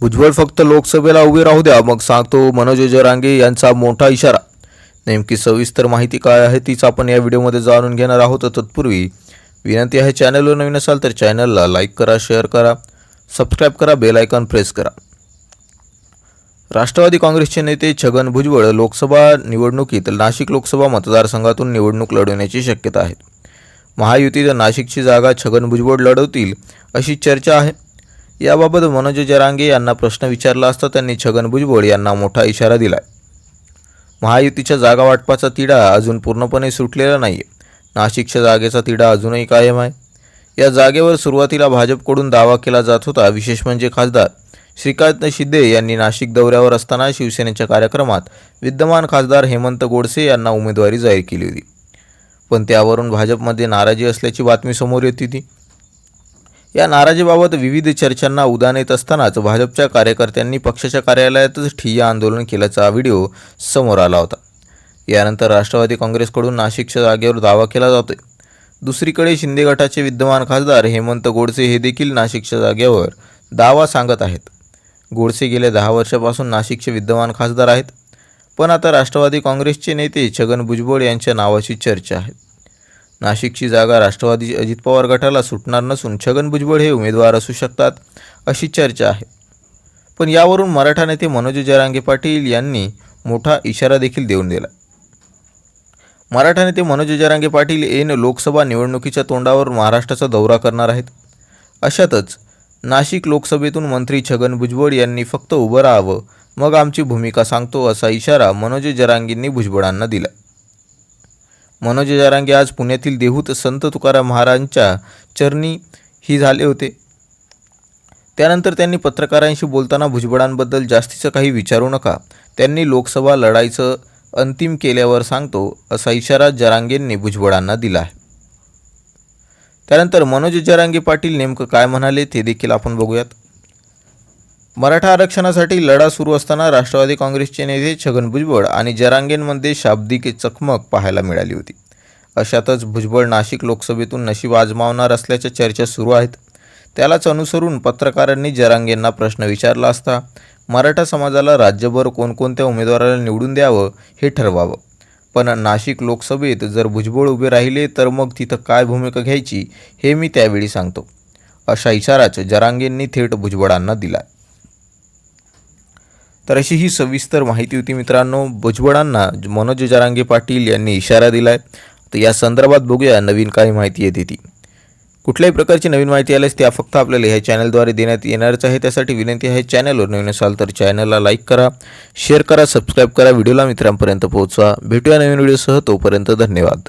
भुजबळ फक्त लोकसभेला उभे राहू द्या. मग सांगतो मनोज जरांगे यांचा मोठा इशारा. नेमकी सविस्तर माहिती काय आहे तीच आपण या व्हिडिओमध्ये जाणून घेणार आहोत. तत्पूर्वी विनंती आहे चॅनलवर नवीन असाल तर चॅनलला लाईक करा शेअर करा सबस्क्राईब करा बेल आयकॉन प्रेस करा. राष्ट्रवादी काँग्रेसचे नेते छगन भुजबळ लोकसभा निवडणुकीत नाशिक लोकसभा मतदारसंघातून निवडणूक लढवण्याची शक्यता आहे. महायुतीत नाशिकची जागा छगन भुजबळ लढवतील अशी चर्चा आहे. याबाबत मनोज जरांगे यांना प्रश्न विचारला असता त्यांनी छगन भुजबळ यांना मोठा इशारा दिलाय. महायुतीच्या जागा वाटपाचा तिढा अजून पूर्णपणे सुटलेला नाही नाशिकच्या जागेचा तिढा अजूनही कायम आहे. या जागेवर सुरुवातीला भाजपकडून दावा केला जात होता विशेष म्हणजे खासदार श्रीकांत शिंदे यांनी नाशिक दौऱ्यावर असताना शिवसेनेच्या कार्यक्रमात विद्यमान खासदार हेमंत गोडसे यांना उमेदवारी जाहीर केली होती. पण त्यावरून भाजपमध्ये नाराजी असल्याची बातमी समोर येत होती. या नाराजीबाबत विविध चर्चांना उदान येत असतानाच भाजपच्या कार्यकर्त्यांनी पक्षाच्या कार्यालयातच ठिय्या आंदोलन केल्याचा व्हिडिओ समोर आला होता. यानंतर राष्ट्रवादी काँग्रेसकडून नाशिकच्या जागेवर दावा केला जातोय. दुसरीकडे शिंदे गटाचे विद्यमान खासदार हेमंत गोडसे हे देखील नाशिकच्या जागेवर दावा सांगत आहेत. गोडसे गेल्या दहा वर्षापासून नाशिकचे विद्यमान खासदार आहेत. पण आता राष्ट्रवादी काँग्रेसचे नेते छगन भुजबळ यांच्या नावाची चर्चा आहे. नाशिकची जागा राष्ट्रवादी अजित पवार गटाला सुटणार नसून छगन भुजबळ हे उमेदवार असू शकतात अशी चर्चा आहे. पण यावरून मराठा नेते मनोज जरांगे पाटील यांनी मोठा इशारा देखील देऊन दिला. मराठा नेते मनोज जरांगे पाटील एन लोकसभा निवडणुकीच्या तोंडावर महाराष्ट्राचा दौरा करणार आहेत. अशातच नाशिक लोकसभेतून मंत्री छगन भुजबळ यांनी फक्त उभं राहावं मग आमची भूमिका सांगतो असा इशारा मनोज जरांगींनी भुजबळांना दिला. मनोज जारांगे आज पुण्यातील देहूत संत तुकाराम महाराजांच्या चरणी ही झाले होते. त्यानंतर त्यांनी पत्रकारांशी बोलताना भुजबळांबद्दल जास्तीचं काही विचारू नका. त्यांनी लोकसभा लढाईचं अंतिम केल्यावर सांगतो असा इशारा जरांगेंनी भुजबळांना दिला आहे. त्यानंतर मनोज जरांगे पाटील नेमकं काय म्हणाले ते देखील आपण बघूयात. मराठा आरक्षणासाठी लढा सुरू असताना राष्ट्रवादी काँग्रेसचे नेते छगन भुजबळ आणि जरांगेंमध्ये शाब्दिक चकमक पाहायला मिळाली होती. अशातच भुजबळ नाशिक लोकसभेतून नशीब आजमावणार असल्याच्या चर्चा सुरू आहेत. त्यालाच अनुसरून पत्रकारांनी जरांगेंना प्रश्न विचारला असता मराठा समाजाला राज्यभर कोणकोणत्या उमेदवाराला निवडून द्यावं हे ठरवावं. पण नाशिक लोकसभेत जर भुजबळ उभे राहिले तर मग तिथं काय भूमिका घ्यायची हे मी त्यावेळी सांगतो. अशा इशाराच जरांगेंनी थेट भुजबळांना दिला. तर अशी ही सविस्तर माहिती होती मित्रांनो. भुजबळांना मनोज जरांगे पाटील यांनी इशारा दिला आहे तर या संदर्भात बघूया नवीन काय माहिती येते ती. कुठल्याही प्रकारची नवीन माहिती आल्यास त्या फक्त आपल्याला ह्या चॅनलद्वारे देण्यात येणारच आहे. त्यासाठी विनंती आहे चॅनलवर नवीन असाल तर चॅनलला लाईक करा शेअर करा सबस्क्राईब करा व्हिडिओला मित्रांपर्यंत पोहोचवा. भेटूया नवीन व्हिडिओसह तोपर्यंत धन्यवाद.